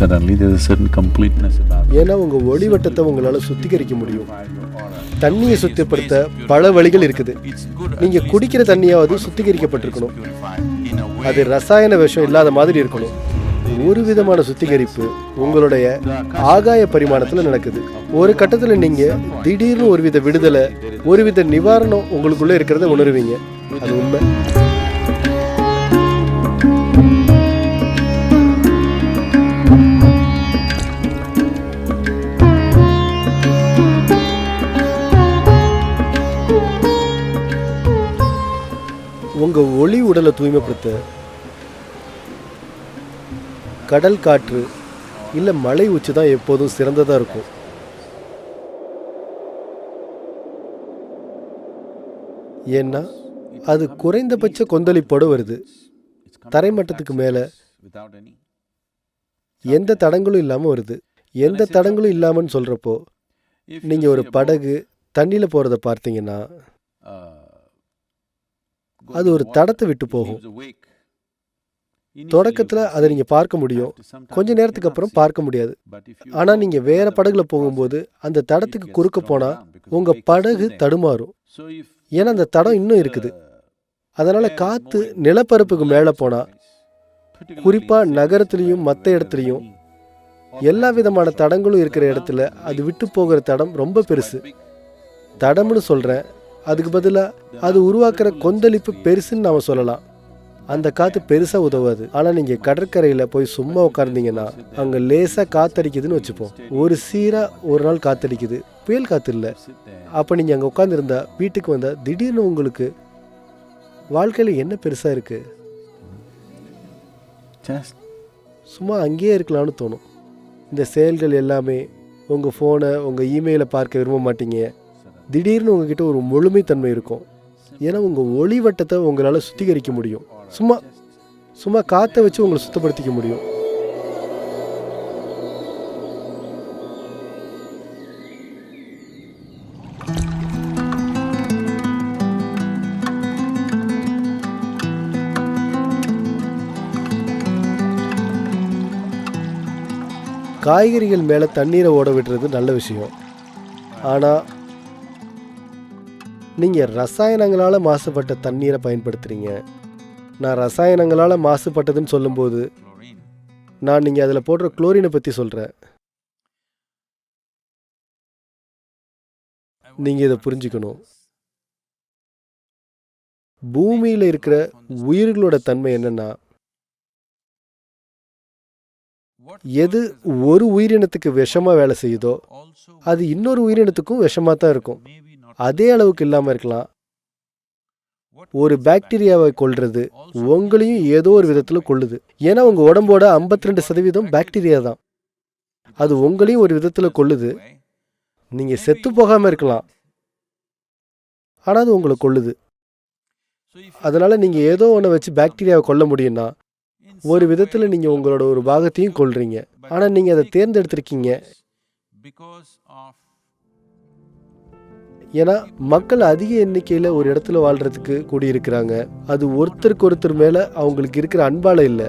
suddenly there's a certain completeness ஏன்னா உங்கள் ஒளிவட்டத்தை உங்களால் சுத்திகரிக்க முடியும். தண்ணியை சுத்தப்படுத்த பல வழிகள் இருக்குது. நீங்க நீங்கள் குடிக்கிற தண்ணியாவது சுத்திகரிக்கப்பட்டிருக்கணும். அது ரசாயன விஷம் இல்லாத மாதிரி இருக்கணும். ஒரு விதமான சுத்திகரிப்பு உங்களுடைய ஆகாய பரிமாணத்தில் நடக்குது. ஒரு கட்டத்தில் நீங்கள் திடீர்னு ஒரு வித விடுதலை ஒரு வித நிவாரணம் உங்களுக்குள்ளே இருக்கிறத உணருவீங்க. அது உண்மை. உங்கள் ஒளி உடலை தூய்மைப்படுத்த கடல் காற்று இல்லை மலை உச்சி தான் எப்போதும் சிறந்ததாக இருக்கும். ஏன்னா அது குறைந்தபட்ச கொந்தளிப்போடு வருது. தரைமட்டத்துக்கு மேலே எந்த தடங்களும் இல்லாமல் வருது. எந்த தடங்களும் இல்லாமன்னு சொல்கிறப்போ நீங்கள் ஒரு படகு தண்ணியில் போகிறத பார்த்தீங்கன்னா அது ஒரு தடத்தை விட்டு போகும். தொடக்கத்தில் அதை நீங்கள் பார்க்க முடியும். கொஞ்ச நேரத்துக்கு அப்புறம் பார்க்க முடியாது. ஆனால் நீங்கள் வேறு படகுல போகும்போது அந்த தடத்துக்கு குறுக்க போனால் உங்கள் படகு தடுமாறும். ஏன்னா அந்த தடம் இன்னும் இருக்குது. அதனால் காற்று நிலப்பரப்புக்கு மேலே போனால் குறிப்பாக நகரத்துலேயும் மற்ற இடத்துலையும் எல்லா விதமான தடங்களும் இருக்கிற இடத்துல அது விட்டு போகிற தடம் ரொம்ப பெருசு. தடம்னு சொல்கிறேன் அதுக்கு பதிலாக அது உருவாக்குற கொந்தளிப்பு பெருசுன்னு நாம் சொல்லலாம். அந்த காற்று பெருசாக உதவாது. ஆனால் நீங்கள் கடற்கரையில் போய் சும்மா உட்கார்ந்தீங்கன்னா அங்கே லேசாக காத்தடிக்குதுன்னு வச்சுப்போம். ஒரு சீராக ஒரு நாள் காத்தடிக்குது. புயல் காற்று இல்லை. அப்போ நீங்கள் அங்கே உட்காந்துருந்தா வீட்டுக்கு வந்தால் திடீர்னு உங்களுக்கு வாழ்க்கையில் என்ன பெருசாக இருக்குது சும்மா அங்கேயே இருக்கலாம்னு தோணும். இந்த செயல்கள் எல்லாமே உங்கள் ஃபோனை உங்கள் இமெயிலை பார்க்க விரும்ப மாட்டீங்க. திடீர்னு உங்ககிட்ட ஒரு முழுமைத்தன்மை இருக்கும். ஏன்னா உங்கள் ஒளி வட்டத்தை உங்களால் சுத்திகரிக்க முடியும். சும்மா சும்மா காற்றை வச்சு உங்களை சுத்தப்படுத்திக்க முடியும். காய்கறிகள் மேலே தண்ணீரை ஓட விடுறது நல்ல விஷயம். ஆனால் நீங்கள் ரசாயனங்களால் மாசுபட்ட தண்ணீரை பயன்படுத்துகிறீங்க நான் ரசாயனங்களால் மாசுபட்டதுன்னு சொல்லும்போது நான் நீங்கள் அதில் போடுற குளோரினை பற்றி சொல்கிறேன் நீங்கள் இதை புரிஞ்சுக்கணும். பூமியில் இருக்கிற உயிர்களோட தன்மை என்னென்னா எது ஒரு உயிரினத்துக்கு விஷமாக வேலை செய்யுதோ அது இன்னொரு உயிரினத்துக்கும் விஷமாக தான் இருக்கும். அதே அளவுக்கு இல்லாமல் இருக்கலாம். ஒரு பாக்டீரியாவை கொல்றது உங்களையும் ஏதோ ஒரு விதத்தில் கொள்ளுது ஏன்னா உங்கள் உடம்போட 52% சதவீதம் பாக்டீரியா தான். அது உங்களையும் ஒரு விதத்தில் கொள்ளுது நீங்கள் செத்து போகாமல் இருக்கலாம். ஆனால் அது உங்களை கொள்ளுது அதனால் நீங்கள் ஏதோ ஒன்றை வச்சு பாக்டீரியாவை கொல்ல முடியும்னா ஒரு விதத்தில் நீங்கள் உங்களோட ஒரு பாகத்தையும் கொள்றீங்க ஆனால் நீங்கள் அதை தேர்ந்தெடுத்திருக்கீங்க. ஏன்னா மக்கள் அதிக எண்ணிக்கையில் ஒரு இடத்துல வாழ்கிறதுக்கு கூடியிருக்கிறாங்க. அது ஒருத்தருக்கு ஒருத்தர் மேலே அவங்களுக்கு இருக்கிற அன்பால் இல்லை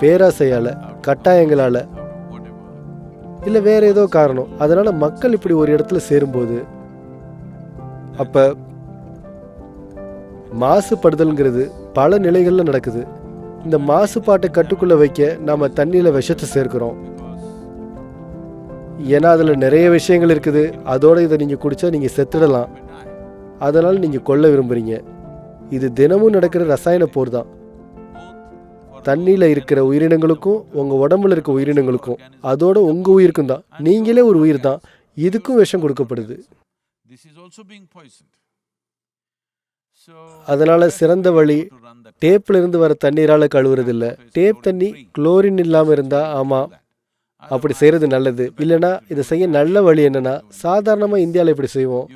பேராசையால் கட்டாயங்களால் இல்லை வேற ஏதோ காரணம். அதனால் மக்கள் இப்படி ஒரு இடத்துல சேரும்போது அப்போ மாசுபடுதல்ங்கிறது பல நிலைகளில் நடக்குது. இந்த மாசுபாட்டை கட்டுக்குள்ளே வைக்க நாம் தண்ணியில் விஷத்தை சேர்க்கிறோம். ஏன்னா அதில் நிறைய விஷயங்கள் இருக்குது. அதோடு இதை நீங்கள் குடித்தா நீங்கள் செத்துடலாம். அதனால் நீங்கள் கொல்ல விரும்புகிறீங்க இது தினமும் நடக்கிற ரசாயன போர் தான். தண்ணியில் இருக்கிற உயிரினங்களுக்கும் உங்கள் உடம்புல இருக்க உயிரினங்களுக்கும் அதோட உங்கள் உயிருக்கும் தான். நீங்களே ஒரு உயிர் தான். இதுக்கும் விஷம் கொடுக்கப்படுது. அதனால் சிறந்த வழி டேப்பில் டேப்ல இருந்து வர தண்ணீரால் கழுவுறதில்ல. டேப் தண்ணி குளோரின் இல்லாமல் இருந்தால் ஆமாம் அப்படி செய்கிறது நல்லது. இல்லைன்னா இதை செய்ய நல்ல வழி என்னன்னா சாதாரணமாக இந்தியாவில் இப்படி செய்வோம்.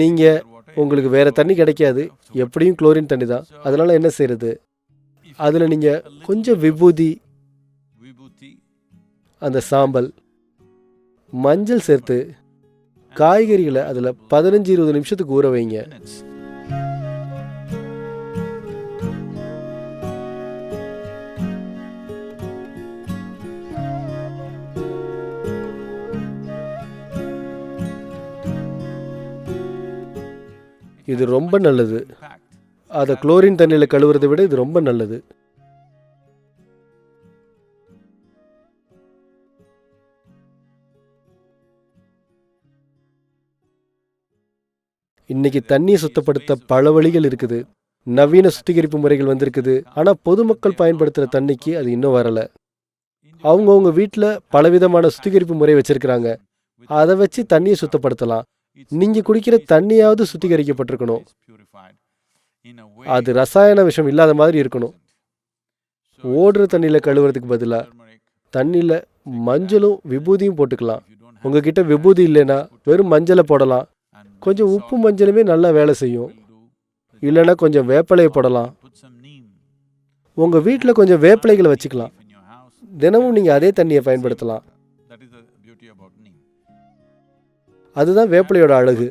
நீங்கள் உங்களுக்கு வேறு தண்ணி கிடைக்காது. எப்படியும் குளோரின் தண்ணி தான். அதனால் என்ன செய்யறது அதில் நீங்கள் கொஞ்சம் விபூதி அந்த சாம்பல் மஞ்சள் சேர்த்து காய்கறிகளை அதில் பதினஞ்சு இருபது நிமிஷத்துக்கு ஊற வைங்க. இது ரொம்ப நல்லது. அதை குளோரின் தண்ணியில் கழுவுறதை விட இது ரொம்ப நல்லது. இன்னைக்கு தண்ணியை சுத்தப்படுத்த பல வழிகள் இருக்குது. நவீன சுத்திகரிப்பு முறைகள் வந்திருக்குது. ஆனால் பொதுமக்கள் பயன்படுத்துகிற தண்ணிக்கு அது இன்னும் வரலை. அவங்கவுங்க வீட்டில் பலவிதமான சுத்திகரிப்பு முறை வச்சிருக்கிறாங்க. அதை வச்சு தண்ணியை சுத்தப்படுத்தலாம். நீங்கள் குடிக்கிற தண்ணியாவது சுத்திகரிக்கப்பட்டிருக்கணும். அது ரசாயன விஷம் இல்லாத மாதிரி இருக்கணும். ஓடுற தண்ணியில் கழுவுறதுக்கு பதிலாக தண்ணியில் மஞ்சளும் விபூதியும் போட்டுக்கலாம். உங்ககிட்ட விபூதி இல்லைன்னா வெறும் மஞ்சளை போடலாம். கொஞ்சம் உப்பு மஞ்சளுமே நல்லா வேலை செய்யும். இல்லைன்னா கொஞ்சம் வேப்பிலையை போடலாம். உங்கள் வீட்டில் கொஞ்சம் வேப்பிலைகளை வச்சுக்கலாம். தினமும் நீங்கள் அதே தண்ணியை பயன்படுத்தலாம். அதுதான் வேப்பிலையோட அழகு.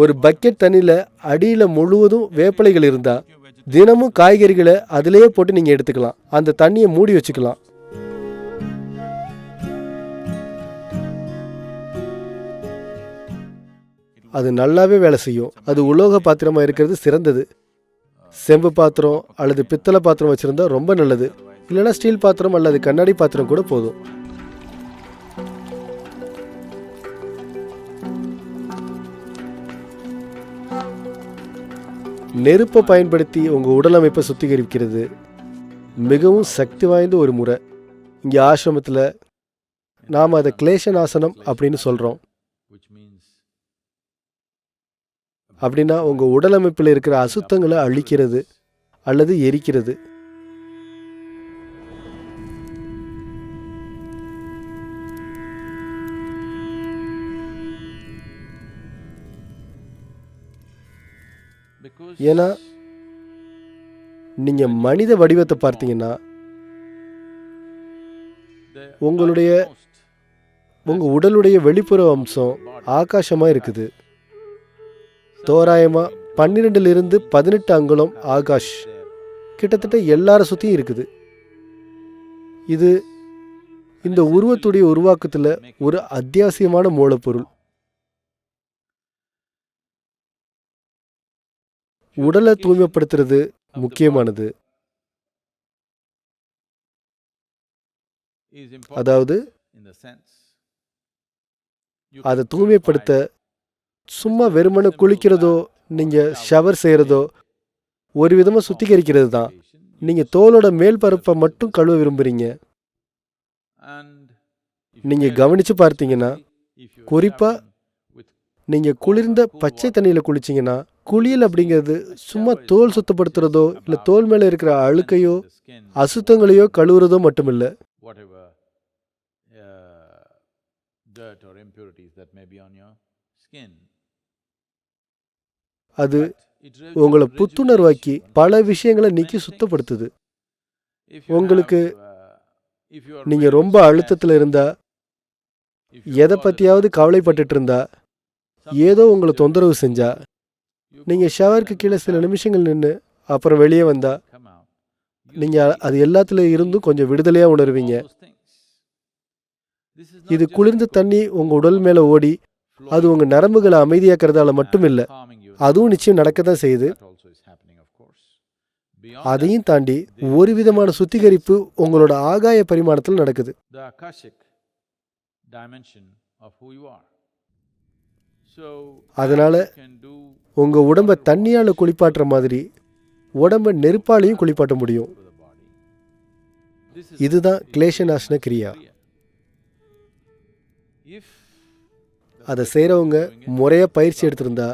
ஒரு பக்கெட் தண்ணியில் அடியில் முழுவதும் வேப்பிலைகள் இருந்தால் தினமும் காய்கறிகளை அதிலேயே போட்டு நீங்கள் எடுத்துக்கலாம். அந்த தண்ணியை மூடி வச்சுக்கலாம். அது நல்லாவே வேலை செய்யும். அது உலோக பாத்திரமாக இருக்கிறது சிறந்தது. செம்பு பாத்திரம் அல்லது பித்தளை பாத்திரம் வச்சுருந்தா ரொம்ப நல்லது. இல்லைன்னா ஸ்டீல் பாத்திரம் அல்லது கண்ணாடி பாத்திரம் கூட போதும். நெருப்பை பயன்படுத்தி உங்கள் உடல் அமைப்பை சுத்திகரிக்கிறது. மிகவும் சக்தி வாய்ந்த ஒரு முறை. இங்கே ஆசிரமத்தில் நாம் அதை கிளேஷனாசனம் அப்படின்னு சொல்கிறோம் அப்படின்னா உங்கள் உடல் அமைப்பில் இருக்கிற அசுத்தங்களை அழிக்கிறது அல்லது எரிக்கிறது. ஏன்னா நீங்கள் மனித வடிவத்தை பார்த்தீங்கன்னா உங்களுடைய உங்கள் உடலுடைய வெளிப்புற அம்சம் ஆகாசமாக இருக்குது. தோராயமாக பன்னிரெண்டுலேருந்து பதினெட்டு அங்குலம் ஆகாஷ். கிட்டத்தட்ட எல்லார சுற்றியும் இருக்குது. இது இந்த உருவத்துடைய உருவாக்கத்தில் ஒரு அத்தியாவசியமான மூலப்பொருள். உடலை தூய்மைப்படுத்துறது முக்கியமானது. அதாவது அதை தூய்மைப்படுத்த சும்மா வெறுமனே குளிக்கிறதோ நீங்கள் ஷவர் செய்கிறதோ ஒரு விதமாக சுத்திகரிக்கிறது தான். நீங்கள் தோலோட மேல் பரப்பை மட்டும் கழுவ விரும்புகிறீங்க நீங்கள் கவனித்து பார்த்தீங்கன்னா குறிப்பாக நீங்கள் குளிர்ந்த பச்சை தண்ணியில் குளிச்சிங்கன்னா குளியல் அப்படிங்கிறது சும்மா தோல் சுத்தப்படுத்துறதோ இல்லை தோல் மேலே இருக்கிற அழுக்கையோ அசுத்தங்களையோ கழுவுறதோ மட்டுமில்ல uh. அது உங்களை புத்துணர்வாக்கி. பல விஷயங்களை நீக்கி சுத்தப்படுத்துது உங்களுக்கு uh, if you are நீங்க very ரொம்ப அழுத்தத்தில் இருந்தா எதை asleep, கவலைப்பட்டுட்டு இருந்தா ஏதோ உங்களை தொந்தரவு செஞ்சா you நீங்க go ஷவருக்கு கீழே சில நிமிஷங்கள் நின்று அப்புறம் வெளியே வந்தா come out. You நீங்க sleep, அது எல்லாத்துல இருந்தும் கொஞ்சம் விடுதலையா உணர்வீங்க இது குளிர்ந்த தண்ணி உங்க உடல் மேல ஓடி அது உங்க நரம்புகளை அமைதியாக்குறதால மட்டும் இல்ல. அதுவும் நிச்சயம் நடக்க தான் செய்யுது அதையும் தாண்டி ஒரு விதமான சுத்திகரிப்பு உங்களோட ஆகாய பரிமாணத்தில் நடக்குது அதனால உங்கள் உடம்பை தண்ணியால் உடம்ப குளிப்பாட்டுற மாதிரி உடம்பை நெருப்பாலையும் குளிப்பாட்ட முடியும். இதுதான் கிளேஷநாசன கிரியா. அதை செய்கிறவங்க முறையாக பயிற்சி எடுத்திருந்தா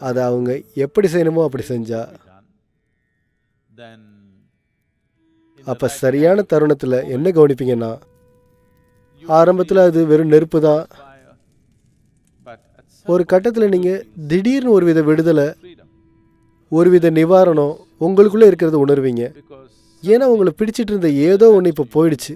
அதை அவங்க எப்படி செய்யணுமோ அப்படி செஞ்சா அப்போ சரியான தருணத்தில் என்ன கவனிப்பீங்கன்னா ஆரம்பத்தில் அது வெறும் நெருப்பு தான் ஒரு கட்டத்தில் நீங்கள் திடீர்னு ஒரு வித விடுதலை ஒரு வித நிவாரணம் உங்களுக்குள்ளே இருக்கிறத உணர்வீங்க ஏன்னா உங்களை பிடிச்சிட்டு இருந்த ஏதோ ஒன்று இப்போ போயிடுச்சு.